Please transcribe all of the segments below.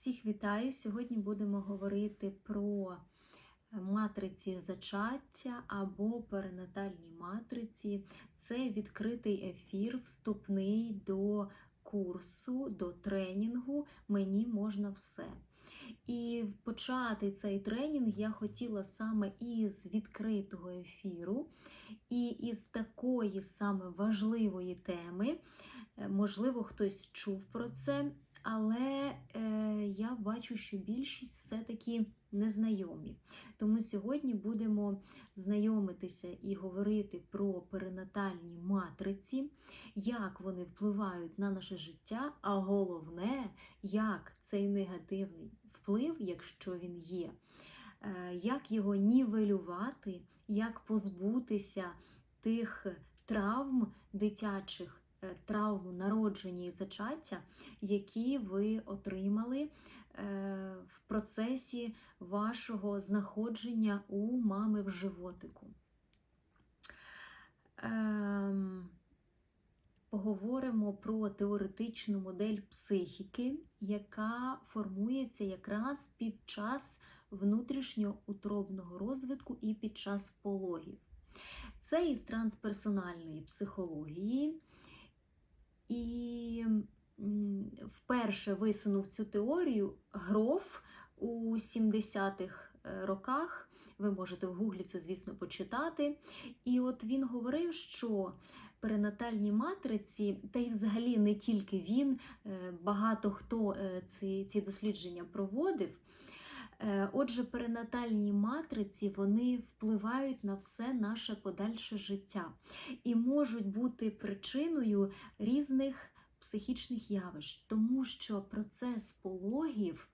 Всіх вітаю! Сьогодні будемо говорити про матриці зачаття або перинатальні матриці. Це відкритий ефір, вступний до курсу, до тренінгу Мені можна все. І почати цей тренінг я хотіла саме із відкритого ефіру, і із такої саме важливої теми. Е, Можливо, хтось чув про це, але е, я бачу, що більшість все-таки незнайомі. Тому сьогодні будемо знайомитися і говорити про перинатальні матриці, як вони впливають на наше життя, а головне, як цей негативний вплив, якщо він є, е, як його нівелювати, як позбутися тих травм дитячих е, травм народження і зачаття, які ви отримали е, в процесі вашого знаходження у мами в животику. Ем, Поговоримо про теоретичну модель психіки, яка формується якраз під час внутрішньоутробного розвитку і під час пологів. Це із трансперсональної психології. І вперше висунув цю теорію Гроф у 70-х роках. Ви можете в гуглі це, звісно, почитати. І от він говорив, що перинатальні матриці, та й взагалі не тільки він, багато хто ці, ці дослідження проводив. Отже, перинатальні матриці вони впливають на все наше подальше життя і можуть бути причиною різних психічних явищ, тому що процес пологів,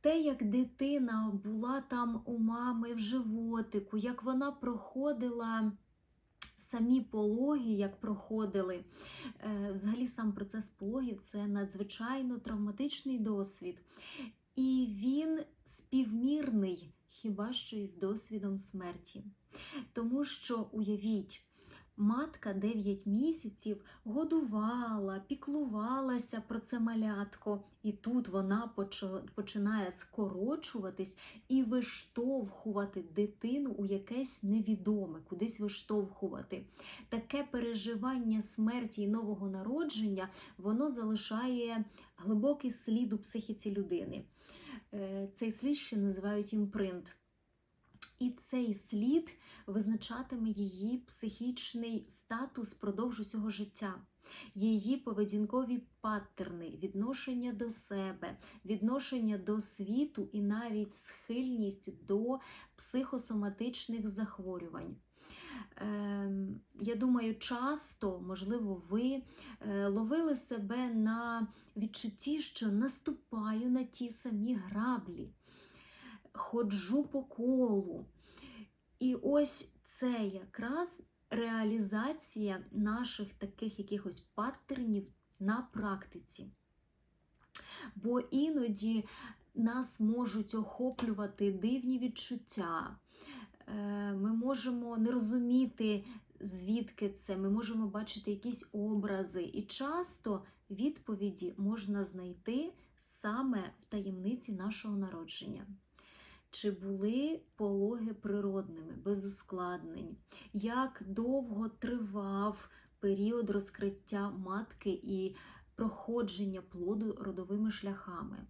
те, як дитина була там у мами в животику, як вона проходила. Самі пологи, як проходили, взагалі сам процес пологів це надзвичайно травматичний досвід. І він співмірний хіба що із досвідом смерті. Тому що, уявіть, матка 9 місяців годувала, піклувалася про це малятко, і тут вона починає скорочуватись і виштовхувати дитину у якесь невідоме, кудись виштовхувати. Таке переживання смерті і нового народження воно залишає глибокий слід у психіці людини. Цей слід ще називають імпринт. І цей слід визначатиме її психічний статус впродовж усього життя, її поведінкові паттерни, відношення до себе, відношення до світу і навіть схильність до психосоматичних захворювань. Я думаю, часто, можливо, ви ловили себе на відчутті, що наступаю на ті самі граблі, ходжу по колу. І ось це якраз реалізація наших таких якихось паттернів на практиці. Бо іноді нас можуть охоплювати дивні відчуття. Ми можемо не розуміти, звідки це, ми можемо бачити якісь образи. І часто відповіді можна знайти саме в таємниці нашого народження. Чи були пологи природними, без ускладнень? Як довго тривав період розкриття матки і проходження плоду родовими шляхами?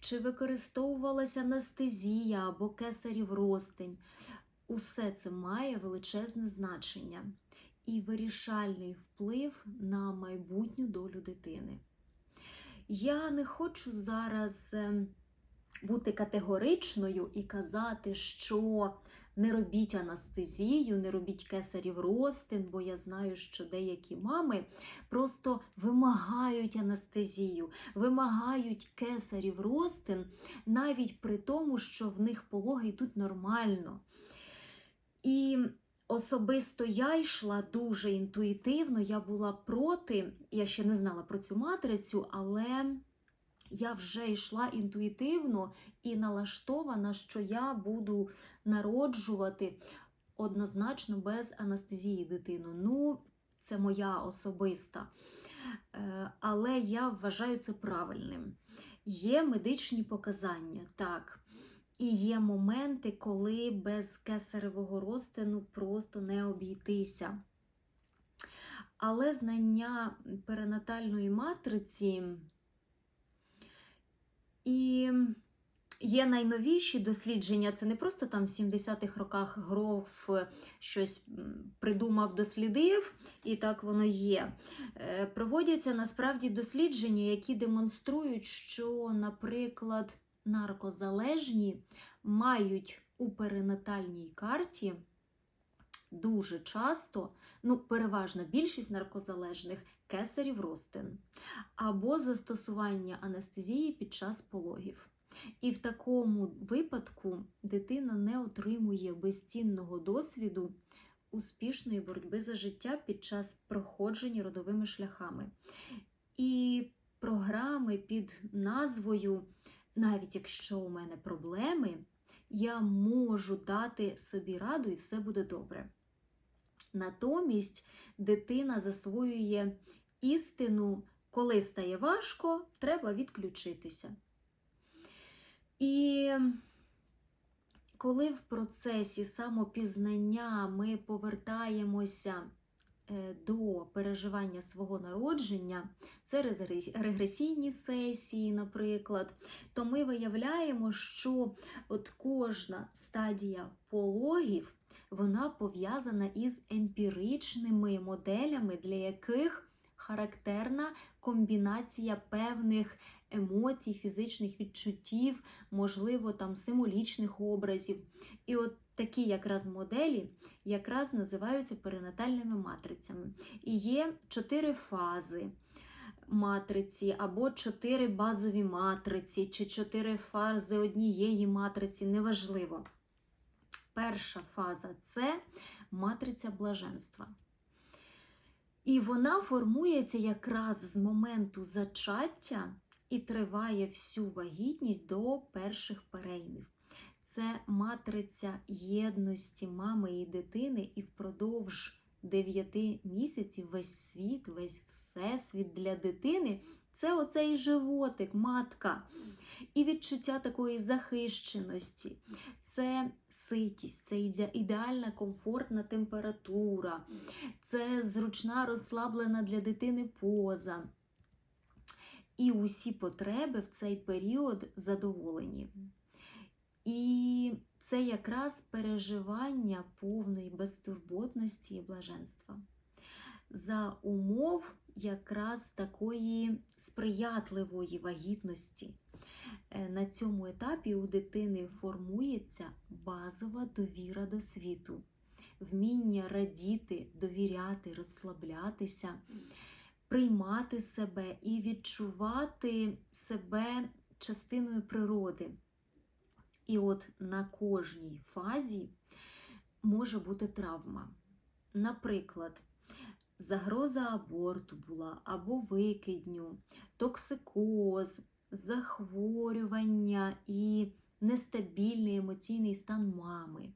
Чи використовувалася анестезія або кесарів ростень? Усе це має величезне значення і вирішальний вплив на майбутню долю дитини. Я не хочу зараз бути категоричною і казати, що не робіть анестезію, не робіть кесарів ростин, бо я знаю, що деякі мами просто вимагають анестезію, вимагають кесарів ростин, навіть при тому, що в них пологи йдуть нормально. І особисто я йшла дуже інтуїтивно, я була проти, я ще не знала про цю матрицю, але я вже йшла інтуїтивно і налаштована, що я буду народжувати однозначно без анестезії дитину. Ну, це моя особиста. Але я вважаю це правильним. Є медичні показання, так. І є моменти, коли без кесаревого розтину просто не обійтися. Але знання перинатальної матриці і є найновіші дослідження. Це не просто там в 70-х роках Гроф щось придумав, дослідив, і так воно є. Е, Проводяться насправді дослідження, які демонструють, що, наприклад, наркозалежні мають у перинатальній карті дуже часто, ну, переважна більшість наркозалежних кесарів ростин або застосування анестезії під час пологів. І в такому випадку дитина не отримує безцінного досвіду успішної боротьби за життя під час проходження родовими шляхами. І програми під назвою навіть якщо у мене проблеми, я можу дати собі раду і все буде добре. Натомість дитина засвоює істину, коли стає важко, треба відключитися. І коли в процесі самопізнання ми повертаємося е, до переживання свого народження, це регресійні сесії, наприклад, то ми виявляємо, що от кожна стадія пологів вона пов'язана із емпіричними моделями, для яких характерна комбінація певних емоцій, фізичних відчуттів, можливо, там символічних образів. І от такі якраз моделі якраз називаються перинатальними матрицями. І є чотири фази матриці, або чотири базові матриці, чи чотири фази однієї матриці, неважливо. Перша фаза це матриця блаженства. І вона формується якраз з моменту зачаття і триває всю вагітність до перших переймів. Це матриця єдності мами і дитини, і впродовж 9 місяців весь світ, весь всесвіт для дитини це оцей животик, матка. І відчуття такої захищеності, це ситість, це ідеальна комфортна температура, це зручна розслаблена для дитини поза. І усі потреби в цей період задоволені. І це якраз переживання повної безтурботності і блаженства. За умов якраз такої сприятливої вагітності. Е, На цьому етапі у дитини формується базова довіра до світу, вміння радіти, довіряти, розслаблятися, приймати себе і відчувати себе частиною природи. І от на кожній фазі може бути травма. Наприклад, загроза аборту була або викидню, токсикоз, захворювання і нестабільний емоційний стан мами,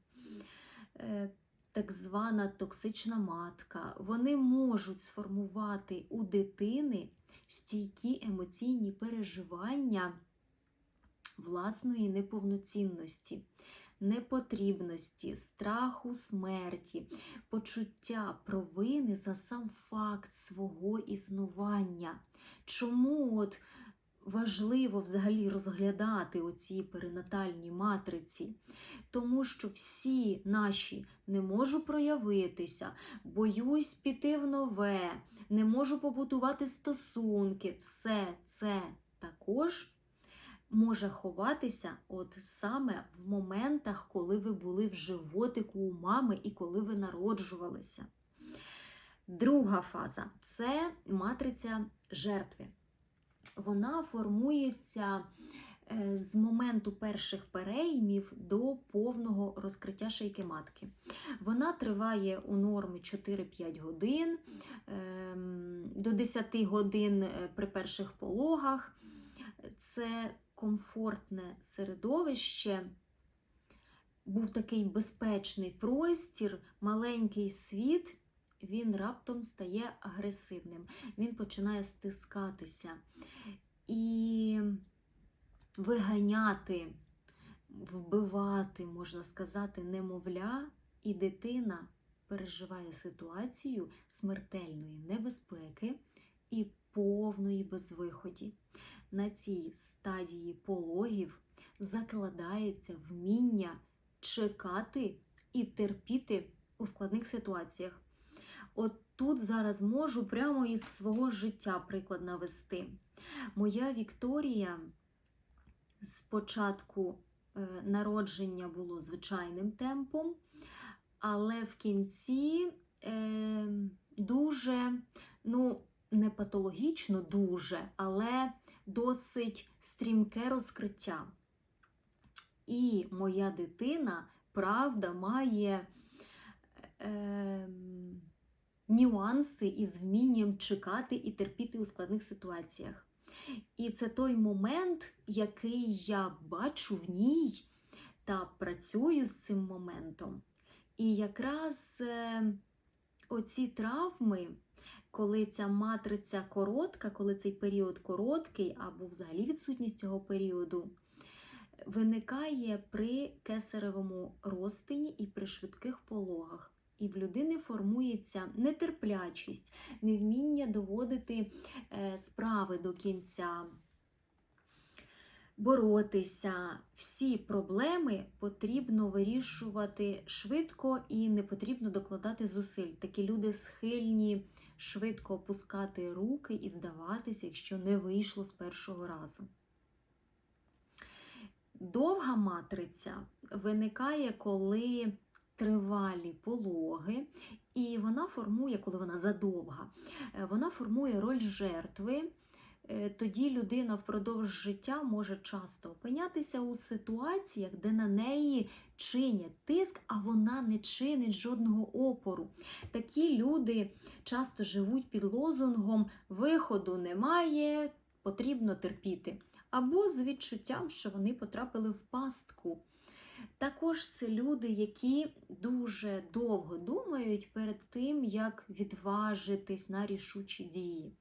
е, так звана токсична матка. Вони можуть сформувати у дитини стійкі емоційні переживання власної неповноцінності, непотрібності, страху смерті, почуття провини за сам факт свого існування. Чому от важливо взагалі розглядати оці перинатальні матриці? Тому що всі наші не можу проявитися, боюсь піти в нове, не можу побудувати стосунки, все це також може ховатися от саме в моментах, коли ви були в животику у мами і коли ви народжувалися. Друга фаза це матриця жертви. Вона формується е, з моменту перших переймів до повного розкриття шийки матки. Вона триває у нормі 4-5 годин, ем, до 10 годин е, при перших пологах. Це комфортне середовище, був такий безпечний простір, маленький світ, він раптом стає агресивним, він починає стискатися. І виганяти, вбивати, можна сказати, немовля, і дитина переживає ситуацію смертельної небезпеки і повної безвиході. На цій стадії пологів закладається вміння чекати і терпіти у складних ситуаціях. От тут зараз можу прямо із свого життя приклад навести. Моя Вікторія спочатку е, народження було звичайним темпом, але в кінці е, дуже, ну, не патологічно дуже, але досить стрімке розкриття. І моя дитина, правда, має е, нюанси із вмінням чекати і терпіти у складних ситуаціях. І це той момент, який я бачу в ній та працюю з цим моментом. І якраз е, оці травми, коли ця матриця коротка, коли цей період короткий, або взагалі відсутність цього періоду, виникає при кесаревому розтині і при швидких пологах. І в людини формується нетерплячість, невміння доводити е, справи до кінця, боротися. Всі проблеми потрібно вирішувати швидко і не потрібно докладати зусиль. Такі люди схильні швидко опускати руки і здаватися, якщо не вийшло з першого разу. Довга матриця виникає, коли тривалі пологи, і вона формує, коли вона задовга, е, вона формує роль жертви. Е, Тоді людина впродовж життя може часто опинятися у ситуаціях, де на неї чинять тиск, а вона не чинить жодного опору. Такі люди часто живуть під лозунгом виходу немає, потрібно терпіти, або з відчуттям, що вони потрапили в пастку. Також це люди, які дуже довго думають перед тим, як відважитись на рішучі дії.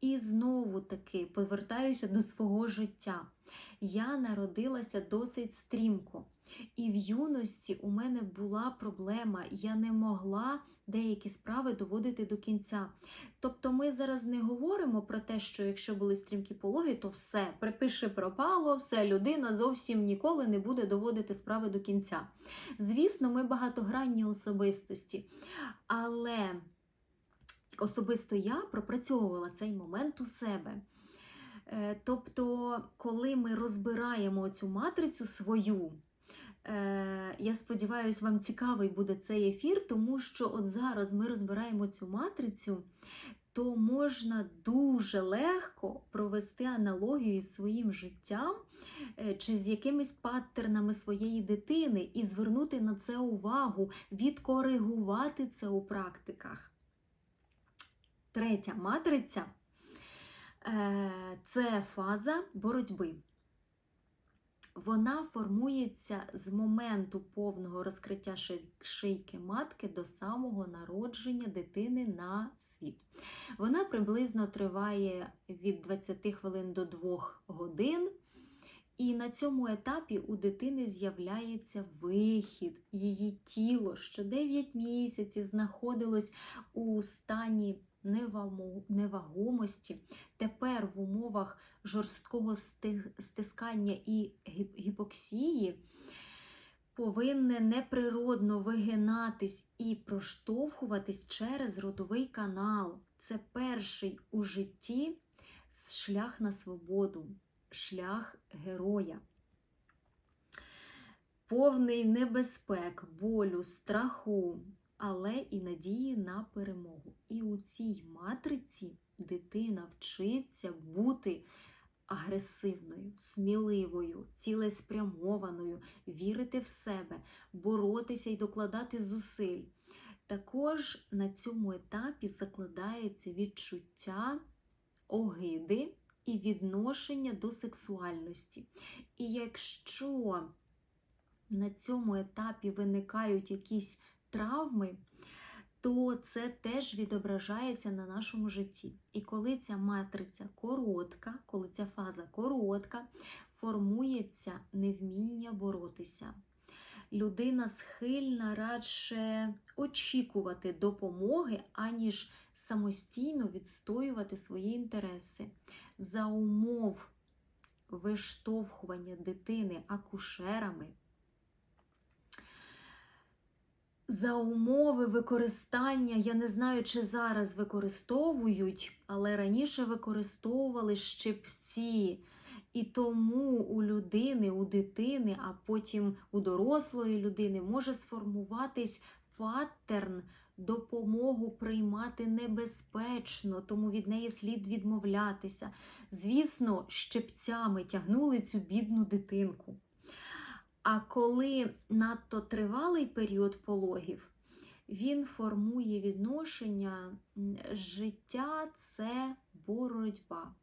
І знову таки повертаюся до свого життя. Я народилася досить стрімко. І в юності у мене була проблема, я не могла деякі справи доводити до кінця. Тобто ми зараз не говоримо про те, що якщо були стрімкі пологи, то все, припиши пропало, все, людина зовсім ніколи не буде доводити справи до кінця. Звісно, ми багатогранні особистості, але особисто я пропрацьовувала цей момент у себе. Е, Тобто, коли ми розбираємо цю матрицю свою, е, я сподіваюся, вам цікавий буде цей ефір, тому що от зараз ми розбираємо цю матрицю, то можна дуже легко провести аналогію із своїм життям е, чи з якимись паттернами своєї дитини і звернути на це увагу, відкоригувати це у практиках. Третя матриця е, це фаза боротьби. Вона формується з моменту повного розкриття шийки матки до самого народження дитини на світ. Вона приблизно триває від 20 хвилин до 2 годин. І на цьому етапі у дитини з'являється вихід, її тіло, що 9 місяців знаходилось у стані невагомості, тепер в умовах жорсткого стискання і гіпоксії повинне неприродно вигинатись і проштовхуватись через ротовий канал. Це перший у житті шлях на свободу, шлях героя. Повний небезпек, болю, страху, але і надії на перемогу. І у цій матриці дитина вчиться бути агресивною, сміливою, цілеспрямованою, вірити в себе, боротися і докладати зусиль. Також на цьому етапі закладається відчуття огиди і відношення до сексуальності. І якщо на цьому етапі виникають якісь травми, то це теж відображається на нашому житті. І коли ця матриця коротка, коли ця фаза коротка, формується невміння боротися. Людина схильна радше очікувати допомоги, аніж самостійно відстоювати свої інтереси. За умов виштовхування дитини акушерами, за умови використання, я не знаю, чи зараз використовують, але раніше використовували щипці. І тому у людини, у дитини, а потім у дорослої людини може сформуватись паттерн допомогу приймати небезпечно, тому від неї слід відмовлятися. Звісно, щепцями тягнули цю бідну дитинку. А коли надто тривалий період пологів, він формує відношення життя це боротьба.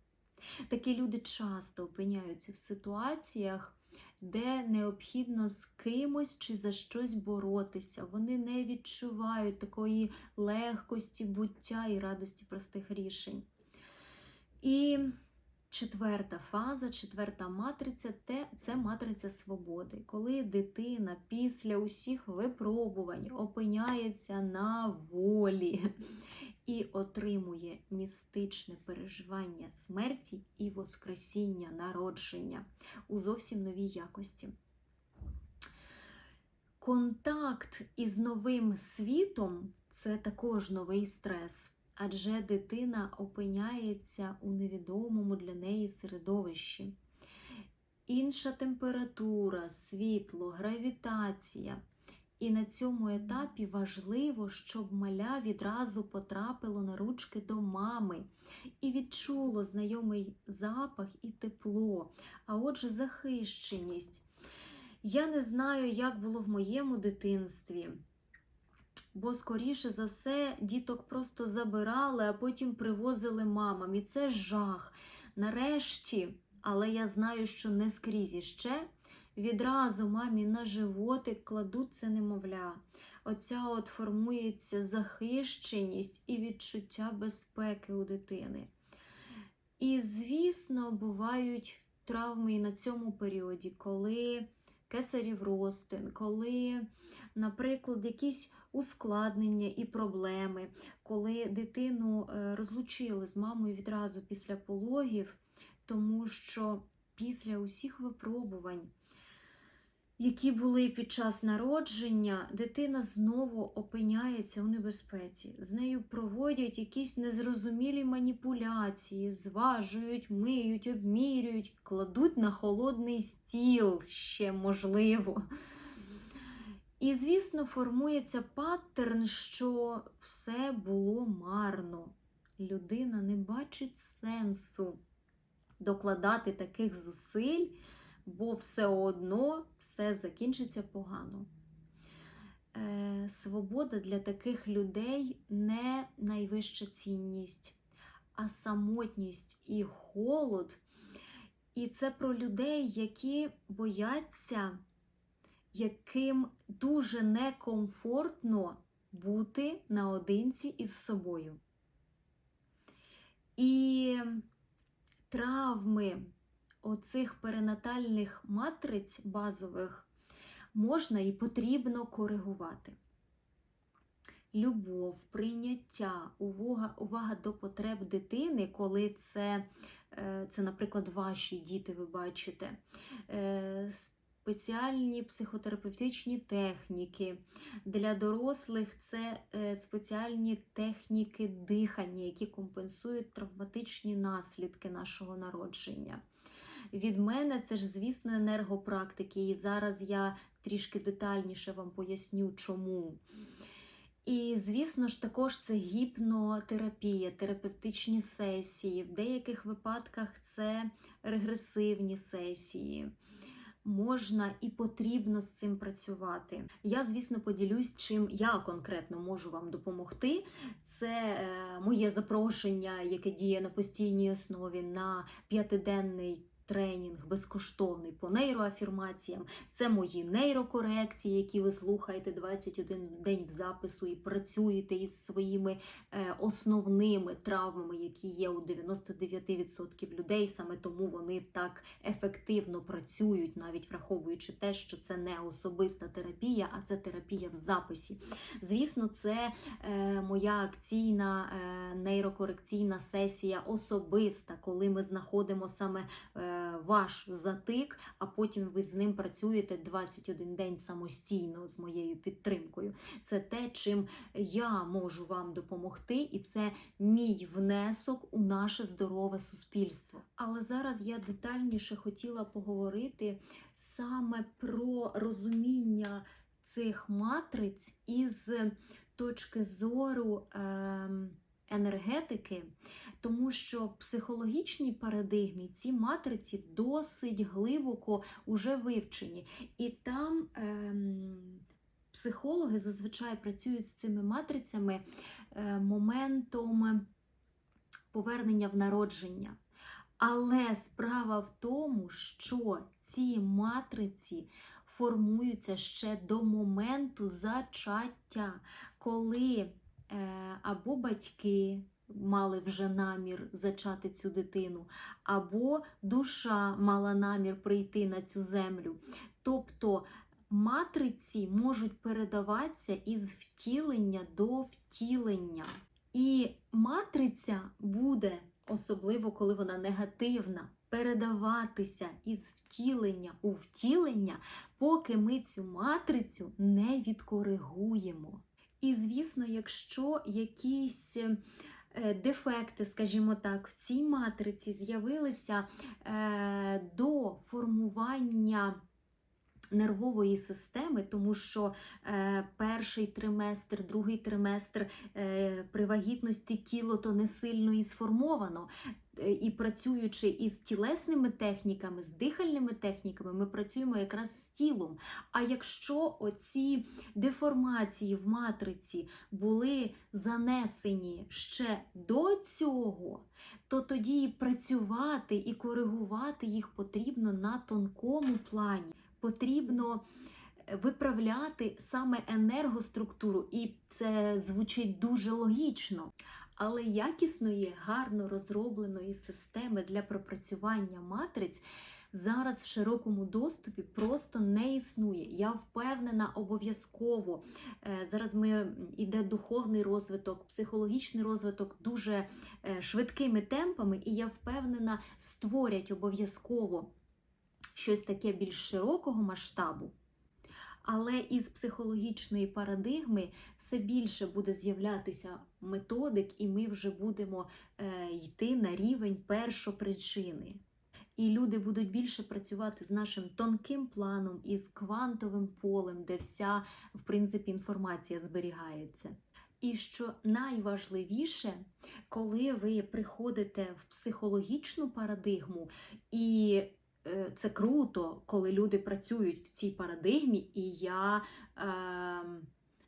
Такі люди часто опиняються в ситуаціях, де необхідно з кимось чи за щось боротися. Вони не відчувають такої легкості, буття і радості простих рішень. І четверта фаза, четверта матриця це матриця свободи, коли дитина після усіх випробувань опиняється на волі і отримує містичне переживання смерті і воскресіння народження у зовсім новій якості. Контакт із новим світом це також новий стрес, адже дитина опиняється у невідомому для неї середовищі. Інша температура, світло, гравітація. І на цьому етапі важливо, щоб маля відразу потрапило на ручки до мами і відчуло знайомий запах і тепло, а отже, захищеність. Я не знаю, як було в моєму дитинстві, бо, скоріше за все, діток просто забирали, а потім привозили мамам. І це жах. Нарешті, але я знаю, що не скрізь іще відразу мамі на животик кладуть це немовля. Оця от формується захищеність і відчуття безпеки у дитини. І, звісно, бувають травми і на цьому періоді, коли кесарів ростин, коли, наприклад, якісь ускладнення і проблеми, коли дитину е, розлучили з мамою відразу після пологів, тому що після усіх випробувань які були під час народження, дитина знову опиняється у небезпеці. З нею проводять якісь незрозумілі маніпуляції, зважують, миють, обмірюють, кладуть на холодний стіл ще можливо. І, звісно, формується паттерн, що все було марно. Людина не бачить сенсу докладати таких зусиль бо все одно все закінчиться погано. Е, Свобода для таких людей не найвища цінність, а самотність і холод. І це про людей, які бояться, яким дуже некомфортно бути наодинці із собою. І травми оцих перинатальних матриць базових можна і потрібно коригувати. Любов, прийняття, увага увага до потреб дитини, коли це, е, це, наприклад, ваші діти, ви бачите, е, спеціальні психотерапевтичні техніки. Для дорослих це е, спеціальні техніки дихання, які компенсують травматичні наслідки нашого народження. Від мене це ж, звісно, енергопрактики, і зараз я трішки детальніше вам поясню, чому. І, звісно ж, також це гіпнотерапія, терапевтичні сесії. В деяких випадках це регресивні сесії. Можна і потрібно з цим працювати. Я, звісно, поділюсь, чим я конкретно можу вам допомогти. Це е, моє запрошення, яке діє на постійній основі на п'ятиденний тренінг безкоштовний по нейроафірмаціям. Це мої нейрокорекції, які ви слухаєте 21 день в запису і працюєте із своїми е, основними травмами, які є у 99% людей. Саме тому вони так ефективно працюють, навіть враховуючи те, що це не особиста терапія, а це терапія в записі. Звісно, це е, моя акційна е, нейрокорекційна сесія особиста, коли ми знаходимо саме ваш затик, а потім ви з ним працюєте 21 день самостійно з моєю підтримкою. Це те, чим я можу вам допомогти, і це мій внесок у наше здорове суспільство. Але зараз я детальніше хотіла поговорити саме про розуміння цих матриць із точки зору ем, енергетики, тому що в психологічній парадигмі ці матриці досить глибоко уже вивчені. І там ем, психологи зазвичай працюють з цими матрицями е, моментом повернення в народження. Але справа в тому, що ці матриці формуються ще до моменту зачаття, коли або батьки мали вже намір зачати цю дитину, або душа мала намір прийти на цю землю. Тобто матриці можуть передаватися із втілення до втілення. І матриця буде, особливо коли вона негативна, передаватися із втілення у втілення, поки ми цю матрицю не відкоригуємо. І, звісно, якщо якісь е, дефекти, скажімо так, в цій матриці з'явилися е, до формування нервової системи, тому що е, перший триместр, другий триместр при вагітності тіло то не сильно і сформовано. Е, І працюючи із тілесними техніками, з дихальними техніками, ми працюємо якраз з тілом. А якщо оці деформації в матриці були занесені ще до цього, то тоді працювати і коригувати їх потрібно на тонкому плані потрібно е, виправляти саме енергоструктуру, і це звучить дуже логічно. Але якісної, гарно розробленої системи для пропрацювання матриць зараз в широкому доступі просто не існує. Я впевнена, обов'язково е, зараз ми іде духовний розвиток, психологічний розвиток дуже е, швидкими темпами, і я впевнена, створять обов'язково щось таке більш широкого масштабу. Але із психологічної парадигми все більше буде з'являтися методик, і ми вже будемо е, йти на рівень першопричини. І люди будуть більше працювати з нашим тонким планом, із квантовим полем, де вся, в принципі, інформація зберігається. І що найважливіше, коли ви приходите в психологічну парадигму і це круто, коли люди працюють в цій парадигмі, і я е,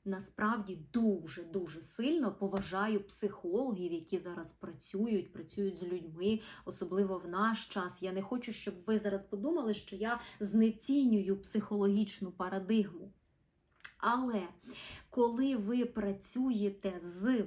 насправді дуже-дуже сильно поважаю психологів, які зараз працюють, працюють з людьми, особливо в наш час. Я не хочу, щоб ви зараз подумали, що я знецінюю психологічну парадигму. Але коли ви працюєте з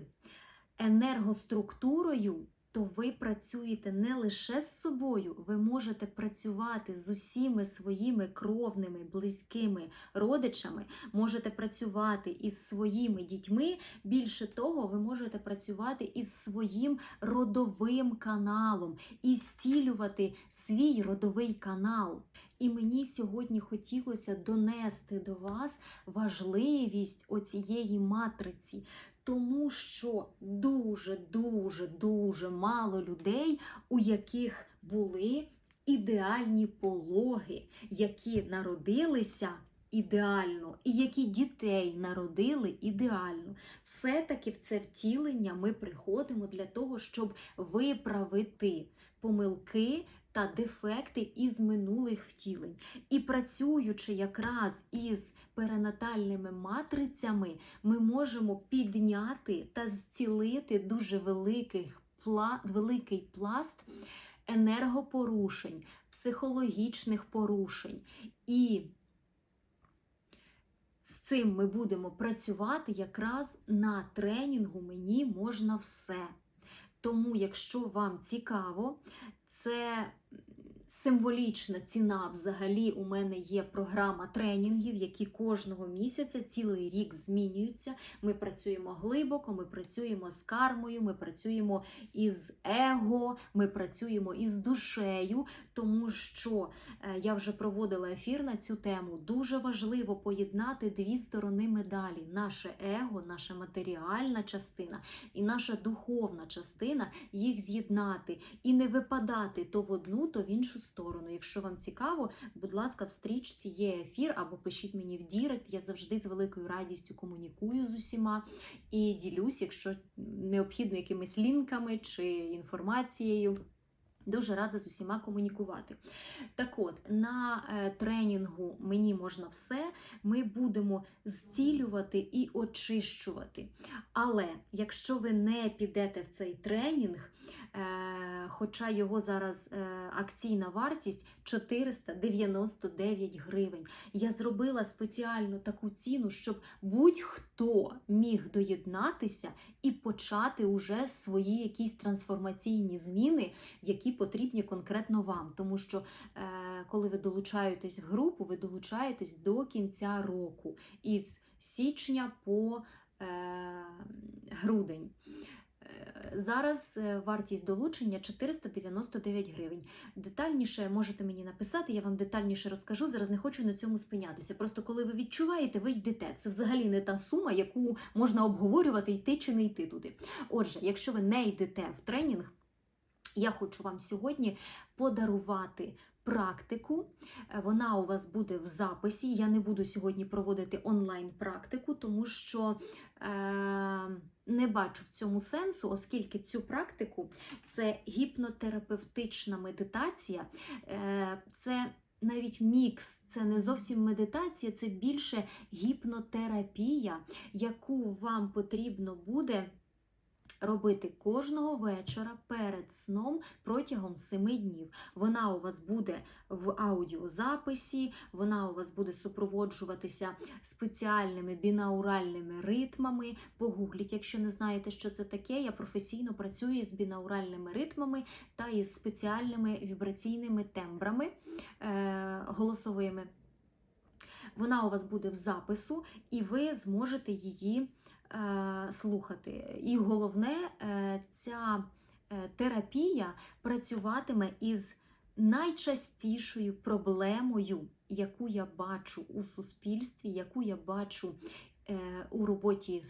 енергоструктурою, то ви працюєте не лише з собою, ви можете працювати з усіми своїми кровними, близькими родичами, можете працювати із своїми дітьми. Більше того, ви можете працювати із своїм родовим каналом і зцілювати свій родовий канал. І мені сьогодні хотілося донести до вас важливість оцієї матриці, тому що дуже-дуже дуже мало людей, у яких були ідеальні пологи, які народилися. Ідеально, і які дітей народили ідеально. Все-таки в це втілення ми приходимо для того, щоб виправити помилки та дефекти із минулих втілень. І працюючи якраз із перинатальними матрицями, ми можемо підняти та зцілити дуже великий, великий пласт енергопорушень, психологічних порушень. І з цим ми будемо працювати якраз на тренінгу Мені можна все. Тому, якщо вам цікаво, це символічна ціна взагалі у мене є програма тренінгів, які кожного місяця цілий рік змінюються. Ми працюємо глибоко, ми працюємо з кармою, ми працюємо із его, ми працюємо із душею, тому що е, я вже проводила ефір на цю тему. Дуже важливо поєднати дві сторони медалі: наше его, наша матеріальна частина і наша духовна частина, їх з'єднати і не випадати то в одну, то в іншу сторону. Якщо вам цікаво, будь ласка, в стрічці є ефір або пишіть мені в Дірект. Я завжди з великою радістю комунікую з усіма і ділюсь, якщо необхідно якимись лінками чи інформацією. Дуже рада з усіма комунікувати. Так от, на е, тренінгу мені можна все, ми будемо зцілювати і очищувати. Але якщо ви не підете в цей тренінг, хоча його зараз е, акційна вартість 499 гривень, я зробила спеціально таку ціну, щоб будь-хто міг доєднатися і почати уже свої якісь трансформаційні зміни, які потрібні конкретно вам. Тому що, е, коли ви долучаєтесь в групу, ви долучаєтесь до кінця року із січня по е, грудень. Зараз е, вартість долучення 499 гривень. Детальніше можете мені написати, я вам детальніше розкажу. Зараз не хочу на цьому спинятися. Просто коли ви відчуваєте, ви йдете. Це взагалі не та сума, яку можна обговорювати, йти чи не йти туди. Отже, якщо ви не йдете в тренінг, я хочу вам сьогодні подарувати практику. Е, Вона у вас буде в записі. Я не буду сьогодні проводити онлайн-практику, тому що е, не бачу в цьому сенсу, оскільки цю практику це гіпнотерапевтична медитація. Е, це навіть мікс, це не зовсім медитація, це більше гіпнотерапія, яку вам потрібно буде робити кожного вечора перед сном протягом 7 днів. Вона у вас буде в аудіозаписі, вона у вас буде супроводжуватися спеціальними бінауральними ритмами. Погугліть, якщо не знаєте, що це таке. Я професійно працюю з бінауральними ритмами та із спеціальними вібраційними тембрами е, голосовими. Вона у вас буде в запису, і ви зможете її слухати. І головне, е, ця е, терапія працюватиме із найчастішою проблемою, яку я бачу у суспільстві, яку я бачу е, у роботі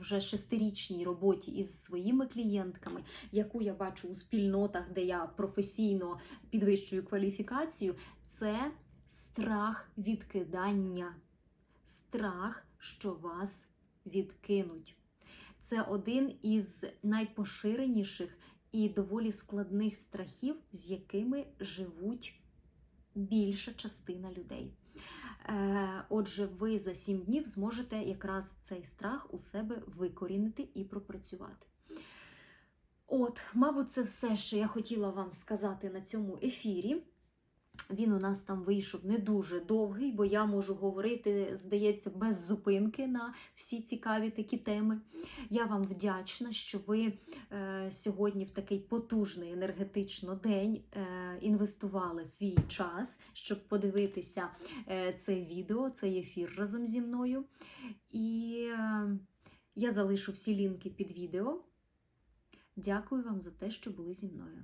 вже шестирічній роботі із своїми клієнтками, яку я бачу у спільнотах, де я професійно підвищую кваліфікацію, це страх відкидання, страх, що вас відкинуть. Це один із найпоширеніших і доволі складних страхів, з якими живуть більша частина людей. Е, Отже, ви за 7 днів зможете якраз цей страх у себе викорінити і пропрацювати. От, мабуть, це все, що я хотіла вам сказати на цьому ефірі. Він у нас там вийшов не дуже довгий, бо я можу говорити, здається, без зупинки на всі цікаві такі теми. Я вам вдячна, що ви е, сьогодні в такий потужний енергетично день е, інвестували свій час, щоб подивитися е, це відео, цей ефір разом зі мною. І е, я залишу всі лінки під відео. Дякую вам за те, що були зі мною.